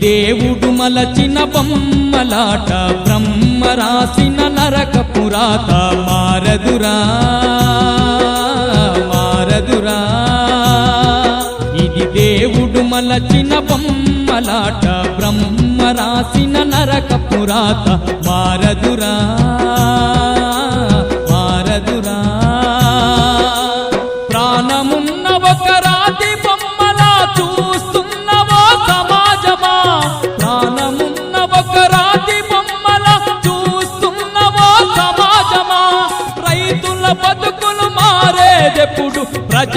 దేవుడు మలచిన బొమ్మలాట బ్రహ్మ రాసిన నరక పురాత. మారదురా మారదురా. ఇది దేవుడు మలచిన బొమ్మలాట బ్రహ్మ రాసిన నరక పురాత. మారదురా మారదురా.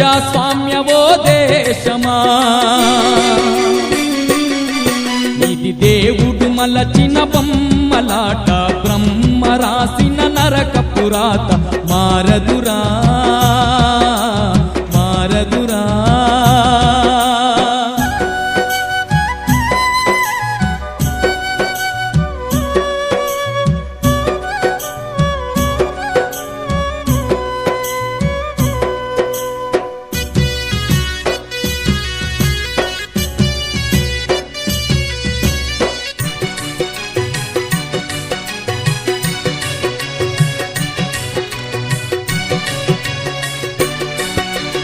ప్రజాస్వామ్యవో దేశమా? ఇది దేవుడు మలచిన బొమ్మలాట బ్రహ్మ రాసిన నరక పురాత మారదురా మారదురా.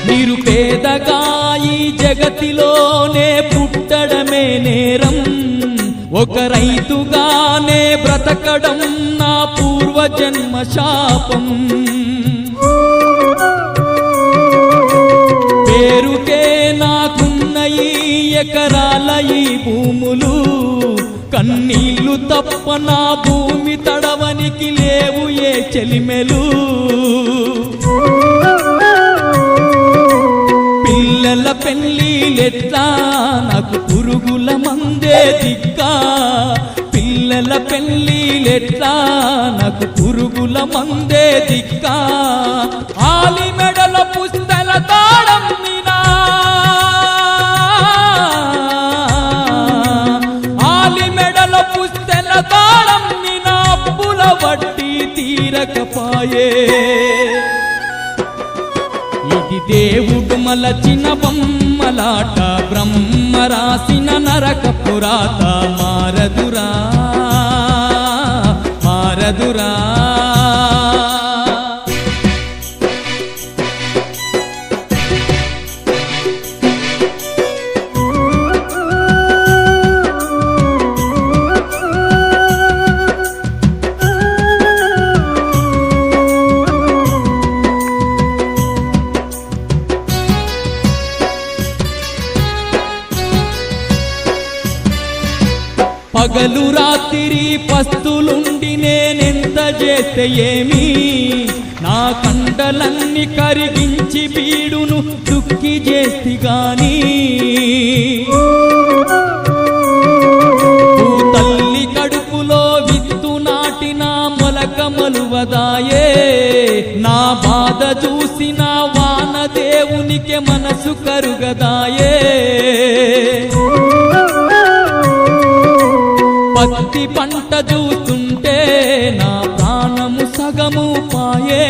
నిరుపేదగాయి జగతిలోనే పుట్టడమే నేరం. ఒక రైతుగానే బ్రతకడం నా పూర్వజన్మ శాపం. పేరుకే నాకున్న ఈ ఎకరాల ఈ భూములు కన్నీళ్ళు తప్ప నా భూమి తడవనికి లేవు ఏ చెలిమెలు. పిల్లల పెళ్ళిలెట్లా? నాకు పురుగుల మందే దిక్కా. పిల్లల పెళ్ళిలెట్లా? నాకు పురుగుల మందే దిక్కా. ఆలి మెడల పుస్తల తాళం నినా ఆలి మెడల పుస్తల తాళం నినా అప్పుల వడ్డీ తీరకపాయే. ఇది దేవుడు మలచిన బొమ్మలాట బ్రహ్మ రాసిన నరక పురాతమా? పగలు రాత్రి పస్తులుండి నేనెంత చేస్తే ఏమి? నా కండలన్నీ కరిగించి బీడును దుక్కి చేస్తి గాని. తల్లి కడుపులో విత్తు నాటిన మొలక మలువదాయే. నా బాధ చూసిన వాన దేవునికి మనసు కరుగదాయే. పత్తి పంట చూస్తుంటే నా ప్రాణము సగము పాయే.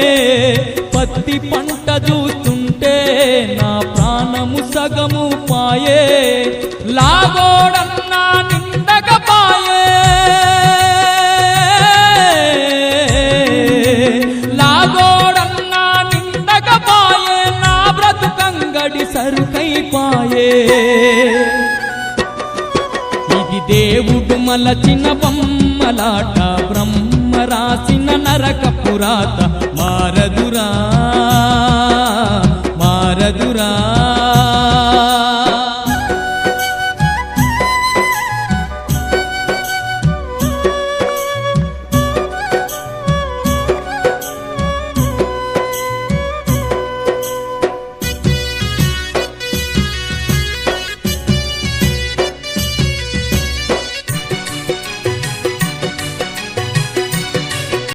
పత్తి పంట చూస్తుంటే నా ప్రాణము సగము పాయే. లాగోడన్నా నిండకపాయే లాగోడన్నా నిండకపాయే నా బ్రతుకంగడి సరుకైపాయే ఇది దేవుడు మలచిన బొమ్మలాట బ్రహ్మ రాసిన నరక పురాత మారదురా.